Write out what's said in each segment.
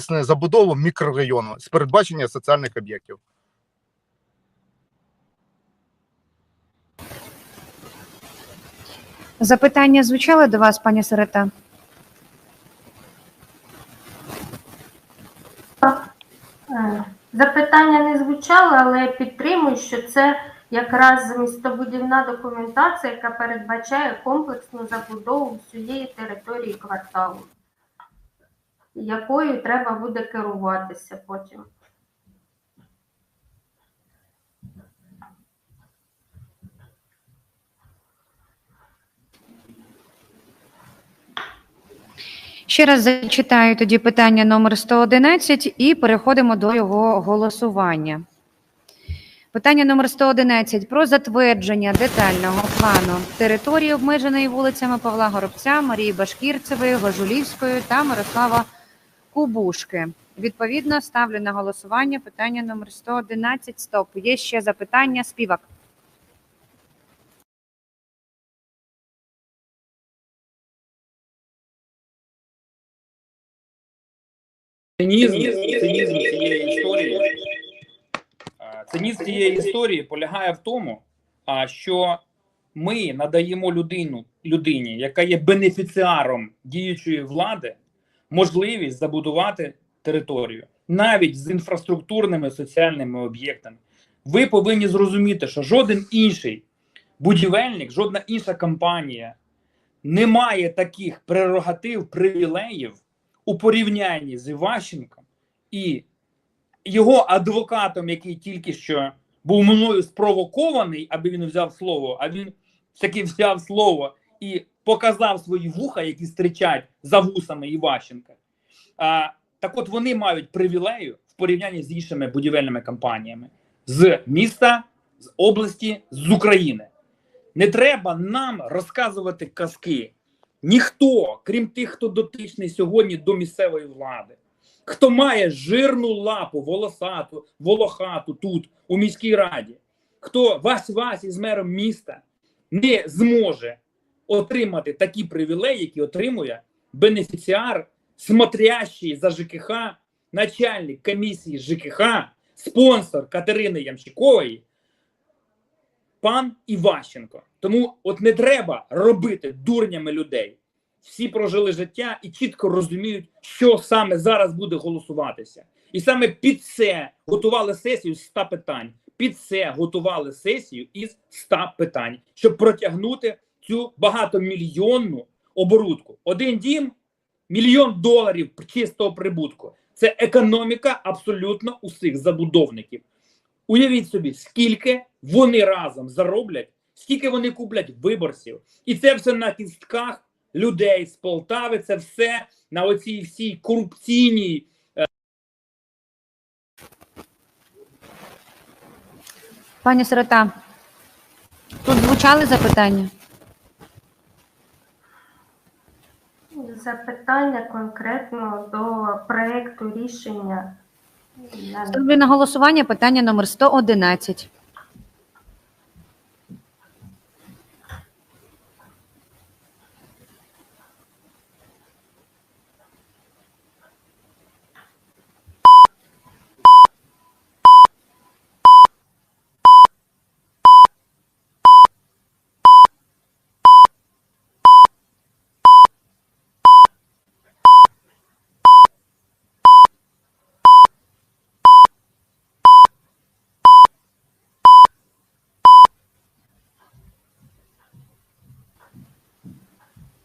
списану забудову мікрорайону з передбачення соціальних об'єктів. Запитання звучали до вас, пані Сирота? Е, Запитання не звучало, але я підтримую, що це якраз містобудівна документація, яка передбачає комплексну забудову всієї території кварталу, якою треба буде керуватися потім. Ще раз зачитаю тоді питання номер 111 і переходимо до його голосування. Питання номер 111 про затвердження детального плану території, обмеженої вулицями Павла Горобця, Марії Башкірцевої, Гожулівської та Мирослава Кубушки. Відповідно, ставлю на голосування питання номер 111. Стоп. Є ще запитання. Співак. Цинізм, цинізм цієї історії. Цинізм цієї історії полягає в тому, а, що ми надаємо людину, людині, яка є бенефіціаром діючої влади, можливість забудувати територію навіть з інфраструктурними соціальними об'єктами. Ви повинні зрозуміти, що жоден інший будівельник, жодна інша компанія не має таких прерогатив, привілеїв у порівнянні з Іващенком і його адвокатом, який тільки що був мною спровокований, аби він взяв слово, а він таки взяв слово і показав свої вуха, які стричать за вусами Іващенка. А, так от вони мають привілею в порівнянні з іншими будівельними компаніями з міста, з області, з України. Не треба нам розказувати казки. Ніхто, крім тих, хто дотичний сьогодні до місцевої влади, хто має жирну лапу, волосату, волохату тут, у міській раді, хто вась вась із мером міста не зможе отримати такі привілеї, які отримує бенефіціар, смотрящий за ЖКХ, начальник комісії ЖКХ, спонсор Катерини Ямщикової, пан Іващенко. Тому от не треба робити дурнями людей. Всі прожили життя і чітко розуміють, що саме зараз буде голосуватися. І саме під це готували сесію з 100 питань. Під це готували сесію із 100 питань, щоб протягнути цю багатомільйонну оборудку. Один дім мільйон доларів чистого прибутку. Це економіка абсолютно усіх забудовників. Уявіть собі, скільки вони разом зароблять, скільки вони куплять виборців, і це все на кістках людей з Полтави. Це все на оцій всій корупційній Пані Сирота, тут звучали запитання? Запитання конкретно до проекту рішення. Ставлю на голосування питання номер 111.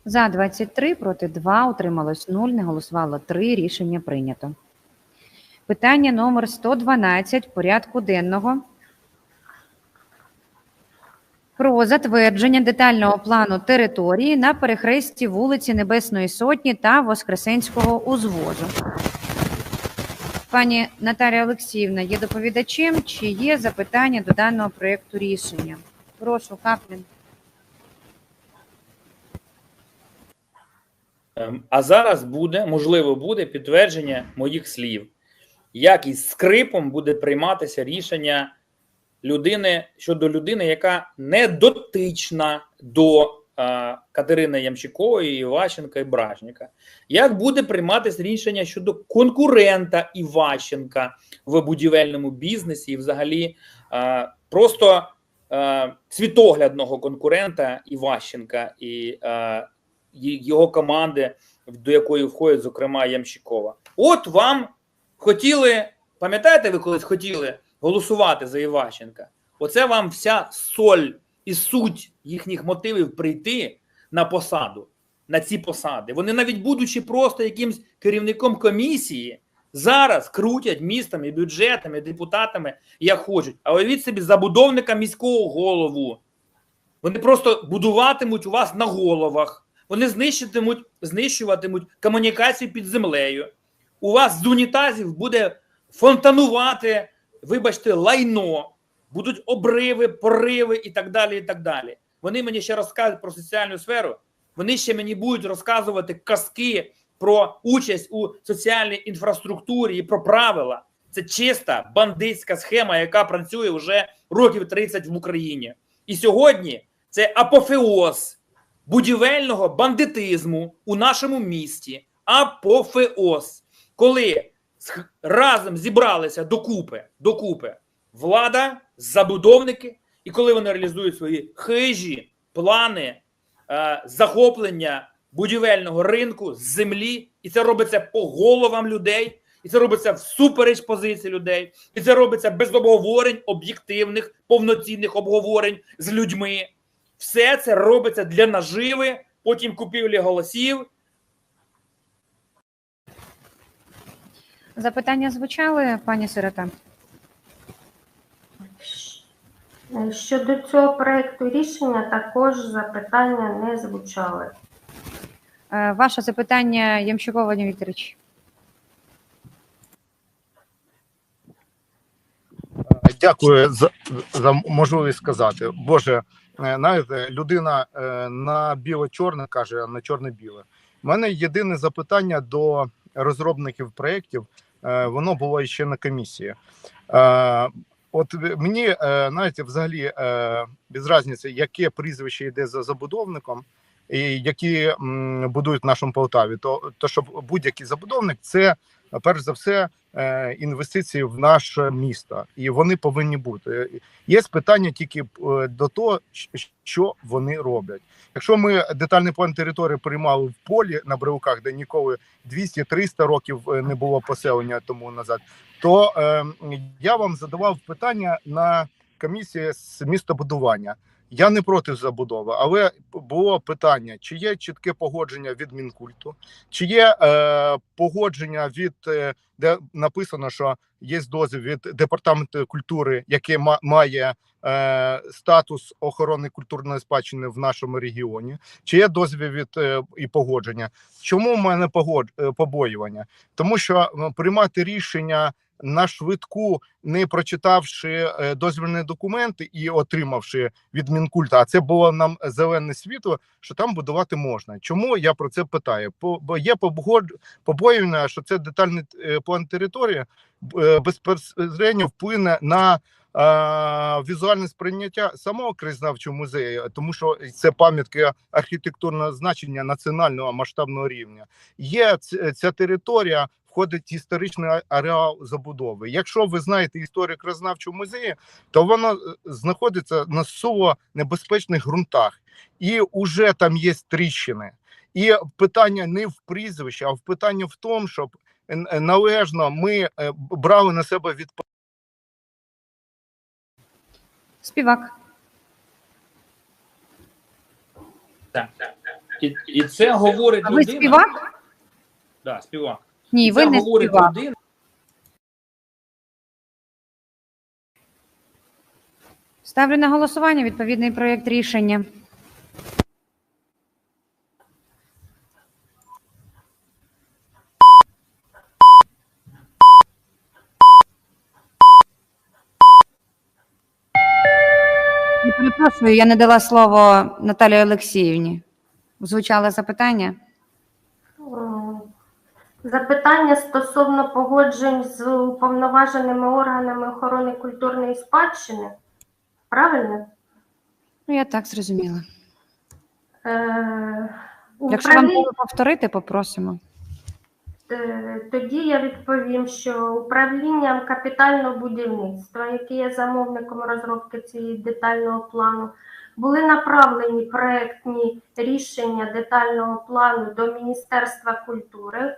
За 23, проти 2, утрималось 0, не голосувало 3, рішення прийнято. Питання номер 112 порядку денного. Про затвердження детального плану території на перехресті вулиці Небесної Сотні та Воскресенського узвозу. Пані Наталія Олексіївна є доповідачем. Чи є запитання до даного проєкту рішення? Прошу, Каплін. А зараз буде, можливо, буде підтвердження моїх слів. Як із скрипом буде прийматися рішення людини щодо людини, яка не дотична до е, Катерини Ямщикової, Іващенка і Бражніка. Як буде прийматися рішення щодо конкурента Іващенка в будівельному бізнесі і взагалі е, просто е, світоглядного конкурента Іващенка і е, його команди, до якої входить, зокрема, Ямщикова? От вам хотіли, пам'ятаєте, ви колись хотіли голосувати за Іващенка? Оце вам вся соль і суть їхніх мотивів прийти на посаду, на ці посади. Вони навіть будучи просто якимсь керівником комісії, зараз крутять містами, бюджетами, депутатами, як хочуть. А уявіть собі забудовника міського голову. Вони просто будуватимуть у вас на головах. Вони знищитимуть, знищуватимуть комунікацію під землею. У вас з унітазів буде фонтанувати, вибачте, лайно, будуть обриви, пориви і так далі. і так далі. Вони мені ще розказують про соціальну сферу. Вони ще мені будуть розказувати казки про участь у соціальній інфраструктурі і про правила. Це чиста бандитська схема, яка працює вже років 30 в Україні. І сьогодні це апофеоз будівельного бандитизму у нашому місті. Апофеоз. Коли разом зібралися докупи, докупи влада, забудовники, і коли вони реалізують свої хижі плани е, захоплення будівельного ринку з землі, і це робиться по головам людей, і це робиться всупереч позиції людей, і це робиться без обговорень, об'єктивних, повноцінних обговорень з людьми. Все це робиться для наживи, потім купівлі голосів. Запитання звучали, пані Сирота? Е, Щодо цього проекту рішення також запитання не звучали. Е, Ваше запитання, Ямщикова Вадим Вікторович. Дякую за, за можливість сказати. Боже, знаєте, людина е, на біло-чорне каже, а на чорне-біле. У мене єдине запитання до розробників проєктів. е, Воно було ще на комісії. Е, От мені, е, знаєте, взагалі е, без різниці, яке прізвище йде за забудовником, і які будують в нашому Полтаві, то, то щоб будь-який забудовник це перш за все е, інвестиції в наше місто, і вони повинні бути. Є питання тільки е, до того, що вони роблять. Якщо ми детальний план території приймали в полі на Бривуках, де ніколи 200-300 років е, не було поселення тому назад, то я вам задавав питання на комісії з містобудування. Я не проти забудови, але було питання: чи є чітке погодження від мінкульту, чи є е, погодження від е, де написано, що є дозвіл від департаменту культури, який ма- має е, статус охорони культурної спадщини в нашому регіоні, чи є дозвіл від е, і погодження? Чому в мене погод, е, побоювання? Тому що приймати рішення на швидку, не прочитавши е, дозвільні документи і отримавши від мінкульта, а це було нам зелене світло, що там будувати можна. Чому я про це питаю? Бо є побоювання, що це детальний е, план території е, безпосередньо вплине на візуальне сприйняття самого краєзнавчого музею, тому що це пам'ятки архітектурного значення національного масштабного рівня. Є ця територія. Входить історичний ареал забудови. Якщо ви знаєте історію краєзнавчого музею, то воно е, знаходиться на суво небезпечних ґрунтах, і уже там є тріщини. І питання не в прізвищі, а в питання в тому, щоб е, належно ми е, брали на себе від Співак. Так. І, і це говорить А ви людина. співак? Да, співак. Ні, ви не говорить людина. Ставлю на голосування відповідний проєкт рішення. Я перепрошую, я не дала слово Наталії Олексіївні. Звучало запитання. Запитання стосовно погоджень з уповноваженими органами охорони культурної спадщини. Правильно? Ну, я так зрозуміла. Е, Якщо вам треба повторити, попросимо. Е, Тоді я відповім, що управлінням капітального будівництва, яке є замовником розробки цієї детального плану, були направлені проектні рішення детального плану до Міністерства культури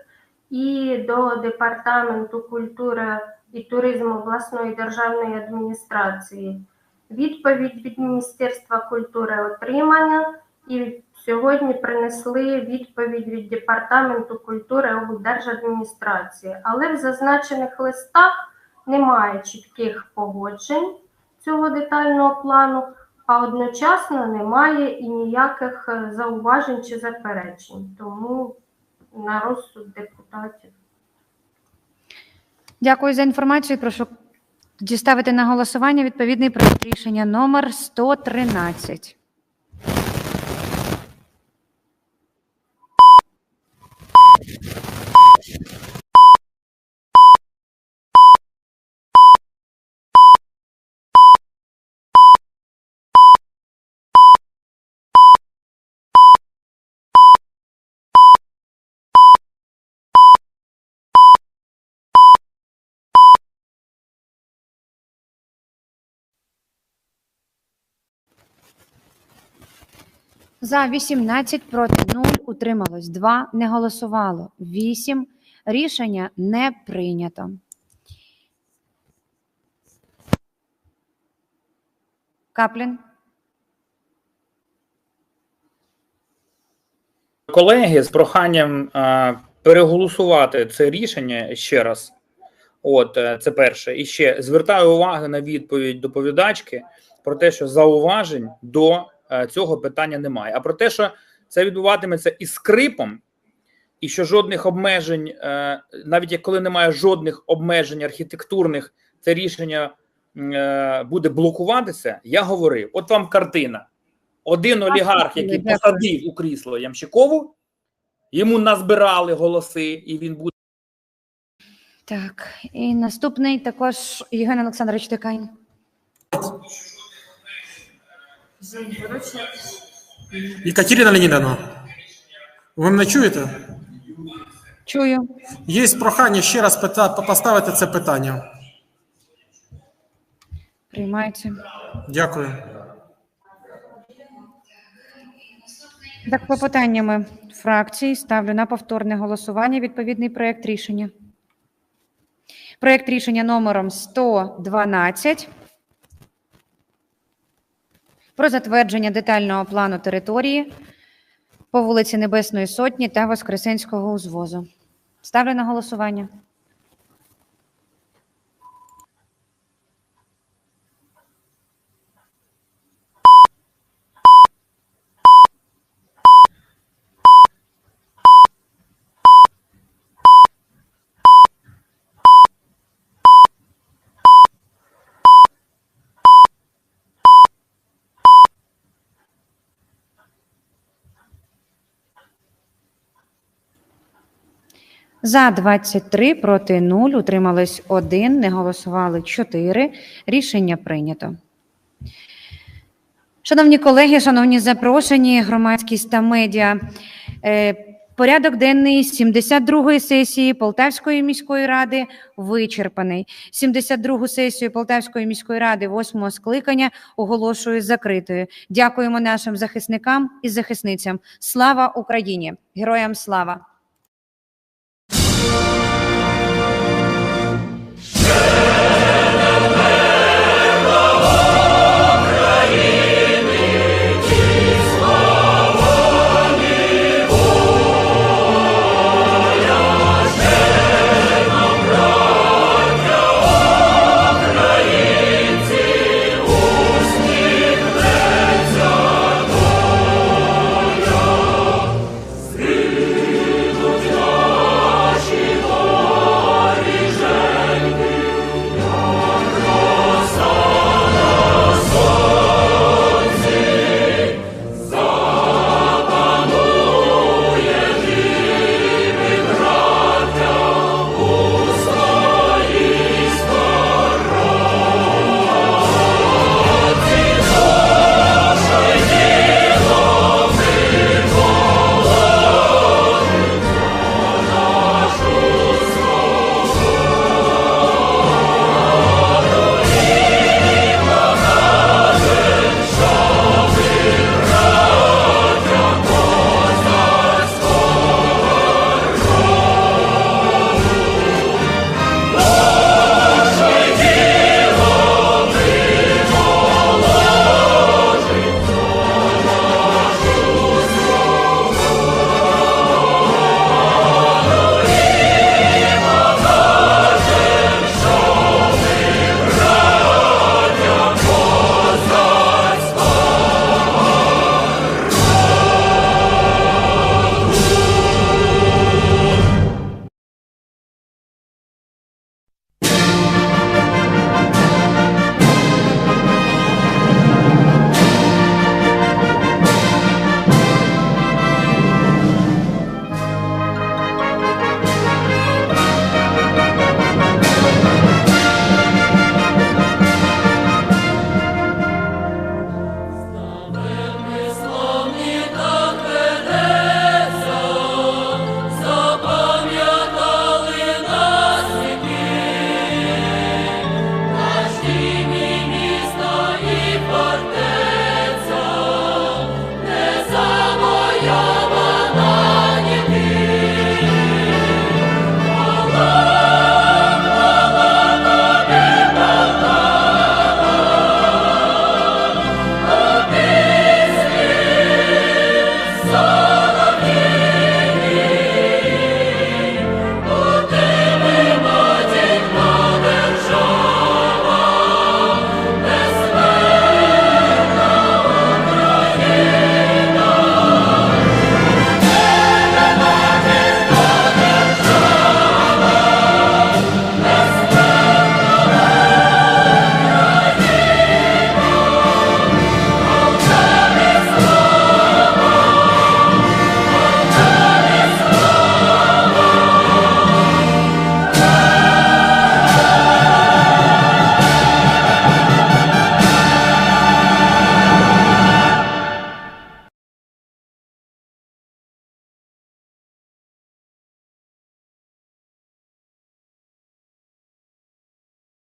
і до Департаменту культури і туризму обласної державної адміністрації. Відповідь від Міністерства культури отримання і сьогодні принесли відповідь від Департаменту культури облдержадміністрації. Але в зазначених листах немає чітких погоджень цього детального плану, а одночасно немає і ніяких е, зауважень чи заперечень. Тому на розсуд депутатів. Дякую за інформацію. Прошу діставити на голосування відповідний проект рішення номер 113. За 18, проти 0, утрималось 2, не голосувало 8. Рішення не прийнято. Каплін. колеги з проханням е, переголосувати це рішення ще раз. От е, це перше. І ще звертаю увагу на відповідь доповідачки про те, що зауважень до цього питання немає. А про те, що це відбуватиметься із скрипом, і що жодних обмежень, е, навіть як коли немає жодних обмежень архітектурних, це рішення е, буде блокуватися. Я говорив: от вам картина. Один олігарх, який посадив у крісло Ямщикову, йому назбирали голоси, і він буде. Так, і наступний також Євген Олександрович Тикань. Екатерина Леонідовна, ви мене чуєте? Чую. Є прохання ще раз поставити це питання. Приймається. Дякую. Так, по питаннями фракцій ставлю на повторне голосування відповідний проект рішення. Проект рішення номером 112 про затвердження детального плану території по вулиці Небесної Сотні та Воскресенського узвозу. Ставлю на голосування. За 23, проти 0, утримались 1, не голосували 4. Рішення прийнято. Шановні колеги, шановні запрошені, громадськість та медіа. е, Порядок денний 72-ї сесії Полтавської міської ради вичерпаний. 72-гу сесію Полтавської міської ради 8-го скликання оголошую закритою. Дякуємо нашим захисникам і захисницям. Слава Україні! Героям слава!